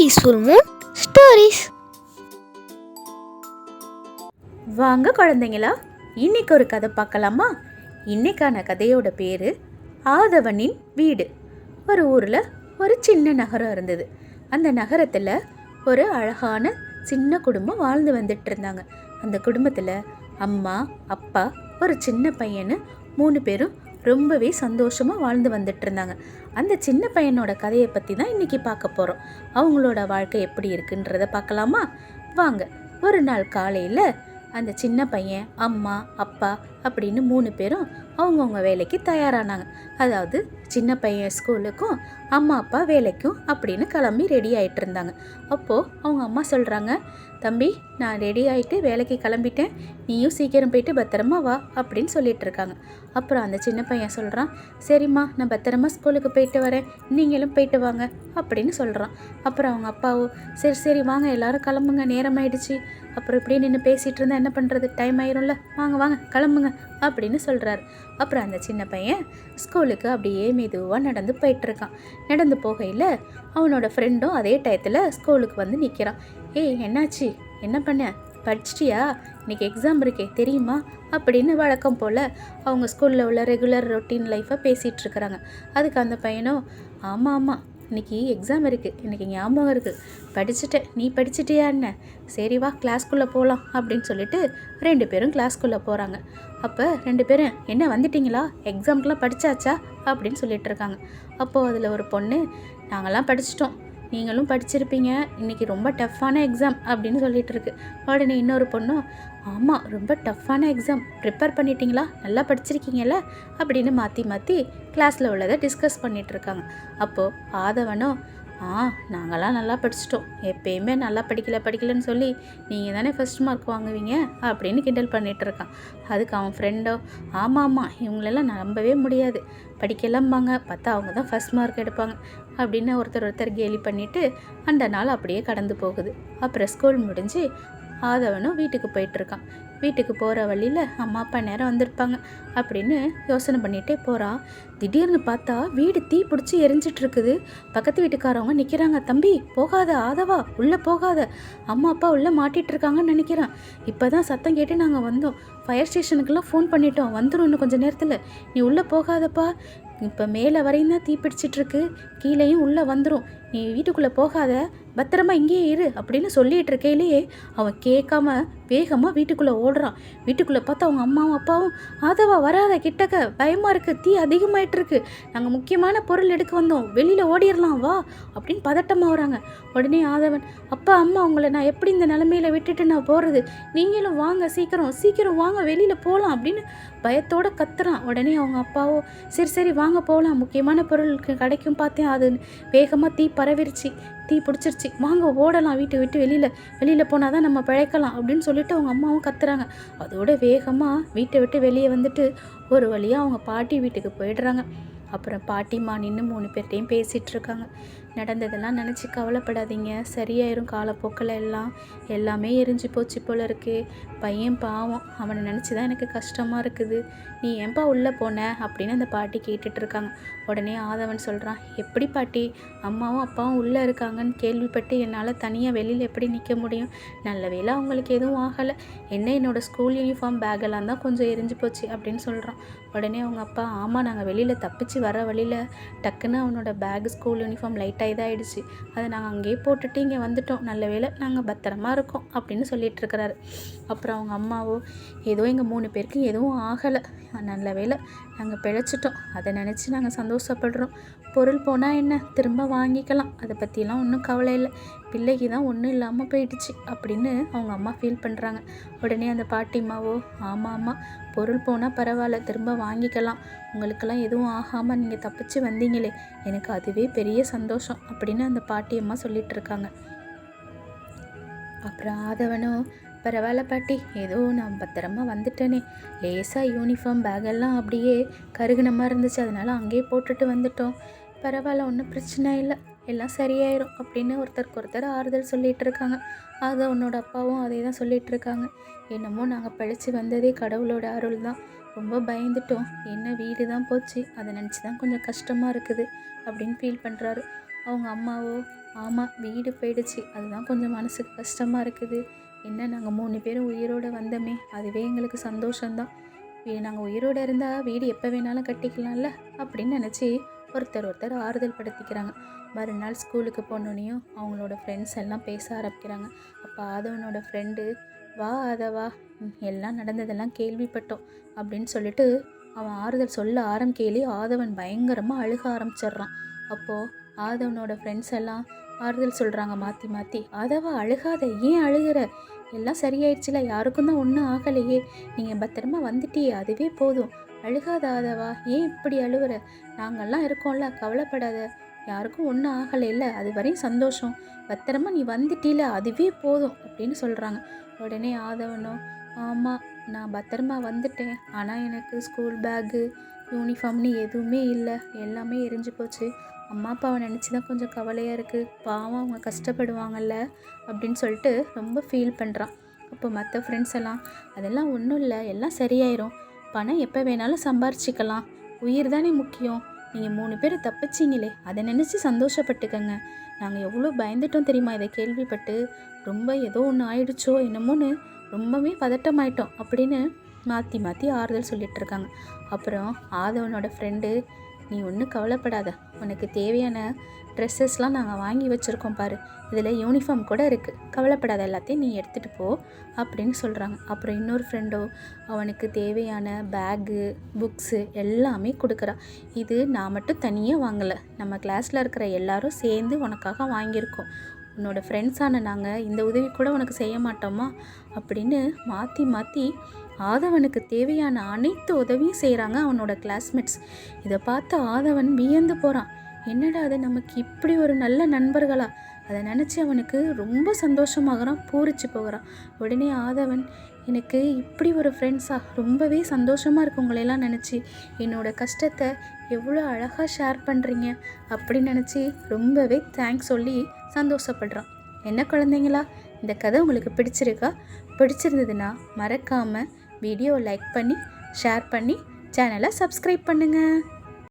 Peaceful Moon stories வாங்க குழந்தைங்களா இன்னைக்கு ஒரு கதை பார்க்கலாமா? இன்னைக்கான கதையோட பேர் ஆதவனின் வீடு. ஒரு ஊரில் ஒரு சின்ன நகரம் இருந்தது. அந்த நகரத்தில் ஒரு அழகான சின்ன குடும்பம் வாழ்ந்து வந்துட்டு இருந்தாங்க அந்த குடும்பத்தில் அம்மா அப்பா ஒரு சின்ன பையனு மூணு பேரும் ரொம்பவே சந்தோஷமாக வாழ்ந்து வந்துட்டு இருந்தாங்க அந்த சின்ன பையனோட கதையை பற்றி தான் இன்றைக்கி பார்க்க போகிறோம் அவங்களோட வாழ்க்கை எப்படி இருக்குன்றத பார்க்கலாமா? வாங்க ஒரு நாள் காலையில் அந்த சின்ன பையன் அம்மா அப்பா அப்படின்னு மூணு பேரும் அவங்கவுங்க வேலைக்கு தயாரானாங்க. அதாவது சின்ன பையன் ஸ்கூலுக்கும் அம்மா அப்பா வேலைக்கும் அப்படின்னு கிளம்பி ரெடி ஆகிட்டு இருந்தாங்க அப்போது அவங்க அம்மா சொல்கிறாங்க தம்பி நான் ரெடி ஆகிட்டு வேலைக்கு கிளம்பிட்டேன். நீயும் சீக்கிரம் போயிட்டு பத்திரமா வா அப்படின்னு சொல்லிட்டு இருக்காங்க. அப்புறம் அந்த சின்ன பையன் சொல்கிறான் சரிம்மா நான் பத்திரமா ஸ்கூலுக்கு போயிட்டு வரேன். நீங்களும் போயிட்டு வாங்க அப்படின்னு சொல்கிறான் அப்புறம் அவங்க அப்பாவோ சரி சரி வாங்க எல்லாரும் கிளம்புங்க நேரம் ஆயிடுச்சு. அப்புறம் இப்படியே நின்று பேசிகிட்டு இருந்தால் என்ன பண்ணுறது டைம் ஆயிரும்ல. வாங்க வாங்க கிளம்புங்க அப்படின்னு சொல்கிறாரு அப்புறம் அந்த சின்ன பையன் ஸ்கூலுக்கு அப்படியே மெதுவாக நடந்து போயிட்டுருக்கான் நடந்து போகையில் அவனோட ஃப்ரெண்டும் அதே டயத்தில் ஸ்கூலுக்கு வந்து நிற்கிறான் ஏய் என்னாச்சு? என்ன பண்ண? படிச்சிட்டியா? இன்னைக்கு எக்ஸாம் இருக்கே தெரியுமா? அப்படின்னு வழக்கம் போல் அவங்க ஸ்கூலில் உள்ள ரெகுலர் ரொட்டீன் லைஃப்பை பேசிகிட்டு இருக்கிறாங்க. அதுக்கு அந்த பையனும் ஆமாம் ஆமாம் இன்றைக்கி எக்ஸாம் இருக்குது இன்றைக்கி ஞாபகம் இருக்குது படிச்சுட்டேன். நீ படிச்சிட்டியா என்ன? சரி வா கிளாஸ்க்குள்ளே போகலாம் அப்படின்னு சொல்லிட்டு ரெண்டு பேரும் கிளாஸ்க்குள்ளே போகிறாங்க அப்போ ரெண்டு பேரும் என்ன வந்துட்டிங்களா? எக்ஸாம்க்கெலாம் படித்தாச்சா அப்படின்னு சொல்லிட்டு இருக்காங்க. அப்போது அதில் ஒரு பொண்ணு நாங்கள்லாம் படிச்சிட்டோம். நீங்களும் படிச்சிருப்பீங்க. இன்னைக்கு ரொம்ப டஃப்பான எக்ஸாம் அப்படின்னு சொல்லிட்டு இருக்கு உடனே இன்னொரு பொண்ணும் ஆமாம் ரொம்ப டஃப்பான எக்ஸாம் ப்ரிப்பேர் பண்ணிட்டீங்களா? நல்லா படிச்சிருக்கீங்கல்ல? அப்படின்னு மாற்றி மாற்றி கிளாஸில் உள்ளதை டிஸ்கஸ் பண்ணிகிட்ருக்காங்க இருக்காங்க அப்போது ஆதவனும் ஆ நாங்களாம் நல்லா படிச்சிட்டோம். எப்பயுமே நல்லா படிக்கல படிக்கலன்னு சொல்லி நீங்கள் தானே ஃபஸ்ட் மார்க் வாங்குவீங்க? அப்படின்னு கிண்டல் பண்ணிகிட்டு இருக்கான். அதுக்கு அவன் ஃப்ரெண்டோ ஆமாம் ஆமாம் இவங்களெல்லாம் நம்பவே முடியாது. படிக்கலாம்பாங்க. பார்த்தா அவங்க தான் ஃபஸ்ட் மார்க் எடுப்பாங்க. அப்படின்னு ஒருத்தர் ஒருத்தர் கேலி பண்ணிவிட்டு அந்த நாள் அப்படியே கடந்து போகுது. அப்புறம் ஸ்கூல் முடிஞ்சு ஆதவனும் வீட்டுக்கு போயிட்டுருக்கான். வீட்டுக்கு போகிற வழியில் அம்மா அப்பா நேரம் வந்திருப்பாங்க. அப்படின்னு யோசனை பண்ணிகிட்டே போகிறா திடீர்னு பார்த்தா வீடு தீ பிடிச்சி எரிஞ்சிட்ருக்குது பக்கத்து வீட்டுக்காரவங்க நிற்கிறாங்க தம்பி போகாத ஆதவா உள்ளே போகாத. அம்மா அப்பா உள்ளே மாட்டிகிட்ருக்காங்கன்னு நினைக்கிறேன். இப்போ தான் சத்தம் கேட்டு நாங்கள் வந்தோம். ஃபயர் ஸ்டேஷனுக்கெல்லாம் ஃபோன் பண்ணிட்டோம். வந்துடும் இன்னும் கொஞ்சம் நேரத்தில். நீ உள்ளே போகாதப்பா. இப்போ மேலே வரையும் தான் தீ பிடிச்சிட்ருக்கு கீழேயும் உள்ளே வந்துடும் நீ வீட்டுக்குள்ளே போகாத பத்திரமா இங்கேயே இரு அப்படின்னு சொல்லிட்டு இருக்கையிலேயே அவன் கேட்காம வேகமாக வீட்டுக்குள்ளே ஓடுறான். வீட்டுக்குள்ளே பார்த்தா அவங்க அம்மாவும் அப்பாவும் ஆதவா வராத கிட்டக்க பயமாக இருக்குது தீ அதிகமாயிட்டு இருக்கு. நாங்கள் முக்கியமான பொருள் எடுக்க வந்தோம் வெளியில் ஓடிடலாம் வா அப்படின்னு பதட்டமாக வராங்க. உடனே ஆதவன் அப்பா அம்மா உங்களை நான் எப்படி இந்த நிலமையில விட்டுட்டு நான் போகிறது நீங்களும் வாங்க சீக்கிரம் சீக்கிரம் வாங்க வெளியில் போகலாம் அப்படின்னு பயத்தோட கத்துறான். உடனே அவங்க அப்பாவோ சரி சரி வாங்க போகலாம் முக்கியமான பொருளுக்கு கிடைக்கும் பார்த்தேன். அது வேகமாக தீ பரவிருச்சு. தீ பிடிச்சிருச்சு. வாங்க ஓடலாம். வீட்டை விட்டு வெளியில் வெளியில் போனால் தான் நம்ம பிழைக்கலாம் அப்படின்னு சொல்லிட்டு அவங்க அம்மாவும் கத்துறாங்க. அதோட வேகமாக வீட்டை விட்டு வெளியே வந்துட்டு ஒரு வழியாக அவங்க பாட்டி வீட்டுக்கு போயிடுறாங்க. அப்புறம் பாட்டிம்மா நின்று மூணு பேர்கிட்டையும் பேசிகிட்டு இருக்காங்க. நடந்ததெல்லாம் நினச்சி கவலைப்படாதீங்க. சரியாயிரும் காலப்போக்கில் எல்லாம் எல்லாமே எரிஞ்சு போச்சு போல இருக்கு. பையன் பாவம். அவனை நினச்சி தான் எனக்கு கஷ்டமாக இருக்குது. நீ ஏன்பா உள்ளே போன? அப்படின்னு அந்த பாட்டி கேட்டுட்டு இருக்காங்க. உடனே ஆதவன் சொல்கிறான் எப்படி பாட்டி? அம்மாவும் அப்பாவும் உள்ளே இருக்காங்கன்னு கேள்விப்பட்டு என்னால் தனியாக வெளியில் எப்படி நிற்க முடியும்? நல்ல வேளை அவங்களுக்கு எதுவும் ஆகலை. என்ன என்னோடய ஸ்கூல் யூனிஃபார்ம் பேக்கெல்லாம் தான் கொஞ்சம் எரிஞ்சு போச்சு அப்படின்னு சொல்கிறான் உடனே அவங்க அப்பா ஆமாம் நாங்கள் வெளியில் தப்பிச்சு வர வழியில் டக்குன்னு அவனோட பேக் ஸ்கூல் யூனிஃபார்ம் லைட் லைட்டாக இதாகிடுச்சு அதை நாங்கள் அங்கேயே போட்டுட்டு இங்கே வந்துட்டோம். நல்ல வேளை நாங்கள் பத்திரமா இருக்கோம் அப்படின்னு சொல்லிட்டு இருக்கிறாரு. அப்புறம் அவங்க அம்மாவோ ஏதோ எங்கள் மூணு பேருக்கு எதுவும் ஆகலை. நல்ல வேளை நாங்கள் பிழைச்சிட்டோம். அதை நினச்சி நாங்கள் சந்தோஷப்படுறோம். பொருள் போனால் என்ன? திரும்ப வாங்கிக்கலாம். அதை பற்றிலாம் ஒன்றும் கவலை இல்லை. பிள்ளைக்கு தான் ஒன்றும் இல்லாமல் போயிடுச்சு அப்படின்னு அவங்க அம்மா ஃபீல் பண்ணுறாங்க உடனே அந்த பாட்டிம்மாவோ ஆமாம் ஆமாம் பொருள் போனால் பரவாயில்ல. திரும்ப வாங்கிக்கலாம். உங்களுக்கெல்லாம் எதுவும் ஆகாமல் நீங்கள் தப்பிச்சு வந்தீங்களே. எனக்கு அதுவே பெரிய சந்தோஷம். அப்படின்னு அந்த பாட்டியம்மா அம்மா சொல்லிகிட்ருக்காங்க அப்புறம் ஆதவனும் பரவாயில்ல பாட்டி. ஏதோ நான் பத்திரமா வந்துட்டேனே. லேசாக யூனிஃபார்ம் பேக்கெல்லாம் அப்படியே கருகுன மாதிரி இருந்துச்சு. அதனால் அங்கேயே போட்டுட்டு வந்துட்டோம். பரவாயில்ல ஒன்றும் பிரச்சனை இல்லை. எல்லாம் சரியாயிரும் அப்படின்னு ஒருத்தருக்கு ஒருத்தர் ஆறுதல் சொல்லிகிட்டு இருக்காங்க. அது உன்னோட அப்பாவும் அதே தான் சொல்லிகிட்டு இருக்காங்க. என்னமோ நாங்கள் பிழைச்சி வந்ததே கடவுளோட அருள் தான். ரொம்ப பயந்துட்டோம். என்ன வீடு தான் போச்சு. அதை நினச்சி தான் கொஞ்சம் கஷ்டமாக இருக்குது அப்படின்னு ஃபீல் பண்ணுறாரு அவங்க அம்மாவோ ஆமாம் வீடு போயிடுச்சு. அதுதான் கொஞ்சம் மனசுக்கு கஷ்டமாக இருக்குது. என்ன நாங்கள் மூணு பேரும் உயிரோடு வந்தோமே. அதுவே எங்களுக்கு சந்தோஷம்தான். நாங்கள் உயிரோடு இருந்தால் வீடு எப்போ வேணாலும் கட்டிக்கலாம்ல? அப்படின்னு நினச்சி ஒருத்தர் ஒருத்தர் ஆறுதல் படுத்திக்கிறாங்க. மறுநாள் ஸ்கூலுக்கு போனோடனையும் அவங்களோட ஃப்ரெண்ட்ஸ் எல்லாம் பேச ஆரம்பிக்கிறாங்க. அப்போ ஆதவனோட ஃப்ரெண்டு வா ஆதவா வா எல்லாம் நடந்ததெல்லாம் கேள்விப்பட்டோம் அப்படின்னு சொல்லிட்டு அவன் ஆறுதல் சொல்ல ஆரம்பிக்கையிலே ஆதவன் பயங்கரமாக அழுக ஆரம்பிச்சிடுறான். அப்போது ஆதவனோட ஃப்ரெண்ட்ஸ் எல்லாம் ஆறுதல் சொல்கிறாங்க மாற்றி மாற்றி அதவா அழுகாத ஏன் அழுகிற? எல்லாம் சரியாயிடுச்சுல யாருக்கும் தான் ஒன்றும் ஆகலையே. நீங்கள் பத்திரமா வந்துட்டியே அதுவே போதும். அழுகாத ஆதவா ஏன் இப்படி அழுவுற நாங்கள்லாம் இருக்கோம்ல கவலைப்படாத. யாருக்கும் ஒன்றும் ஆகலைல்ல அது வரையும் சந்தோஷம். பத்திரமா நீ வந்துட்டீல அதுவே போதும் அப்படின்னு சொல்கிறாங்க உடனே ஆதவனும் ஆமாம் நான் பத்திரமா வந்துட்டேன். ஆனால் எனக்கு ஸ்கூல் பேக்கு யூனிஃபார்ம்னு எதுவுமே இல்லை. எல்லாமே எரிஞ்சு போச்சு. அம்மா அப்பாவை நினச்சி தான் கொஞ்சம் கவலையாக இருக்குது பாவம் அவங்க கஷ்டப்படுவாங்கல்ல அப்படின்னு சொல்லிட்டு ரொம்ப ஃபீல் பண்ணுறான் அப்போ மற்ற ஃப்ரெண்ட்ஸ் எல்லாம் அதெல்லாம் ஒன்றும் இல்லை எல்லாம் சரியாயிரும். பணம் எப்போ வேணாலும் சம்பாரிச்சிக்கலாம். உயிர் தானே முக்கியம். நீங்கள் மூணு பேர் தப்பிச்சிங்களே அதை நினச்சி சந்தோஷப்பட்டுக்கங்க. நாங்கள் எவ்வளோ பயந்துட்டோம் தெரியுமா? இதை கேள்விப்பட்டு ரொம்ப ஏதோ ஒன்று ஆயிடுச்சோ என்னமோன்னு ரொம்பவே பதட்டமாயிட்டோம் அப்படின்னு மாற்றி மாற்றி ஆறுதல் சொல்லிகிட்ருக்காங்க அப்புறம் ஆதவனோட ஃப்ரெண்டு நீ ஒன்றும் கவலைப்படாத. உனக்கு தேவையான ட்ரெஸ்ஸஸ்லாம் நாங்கள் வாங்கி வச்சுருக்கோம் பாரு. இதில் யூனிஃபார்ம் கூட இருக்குது கவலைப்படாத எல்லாத்தையும் நீ எடுத்துகிட்டு போ அப்படின்னு சொல்கிறாங்க அப்புறம் இன்னொரு ஃப்ரெண்டோ அவனுக்கு தேவையான பேகு புக்ஸு எல்லாமே கொடுக்குறான் இது நான் மட்டும் தனியாக வாங்கலை. நம்ம கிளாஸில் இருக்கிற எல்லாரும் சேர்ந்து உனக்காக வாங்கியிருக்கோம். உன்னோட ஃப்ரெண்ட்ஸான நாங்கள் இந்த உதவி கூட உனக்கு செய்ய மாட்டோமா? அப்படின்னு மாற்றி மாற்றி ஆதவனுக்கு தேவையான அனைத்து உதவியும் செய்கிறாங்க அவனோட கிளாஸ்மேட்ஸ் இதை பார்த்து ஆதவன் வியந்து போகிறான் என்னடா அது நமக்கு இப்படி ஒரு நல்ல நண்பர்களா? அதை நினச்சி அவனுக்கு ரொம்ப சந்தோஷமாகறான் பூரிச்சு போகிறான். உடனே ஆதவன் எனக்கு இப்படி ஒரு ஃப்ரெண்ட்ஸாக ரொம்பவே சந்தோஷமாக இருக்கு உங்களையெல்லாம் நினச்சி. என்னோடய கஷ்டத்தை எவ்வளோ அழகாக ஷேர் பண்ணுறீங்க அப்படின்னு நினச்சி ரொம்பவே தேங்க்ஸ் சொல்லி சந்தோஷப்படுறான். என்ன குழந்தைங்களா? இந்த கதை உங்களுக்கு பிடிச்சிருக்கா? பிடிச்சிருந்ததுன்னா மறக்காமல் வீடியோ லைக் பண்ணி ஷேர் பண்ணி சேனலை சப்ஸ்கிரைப் பண்ணுங்கள்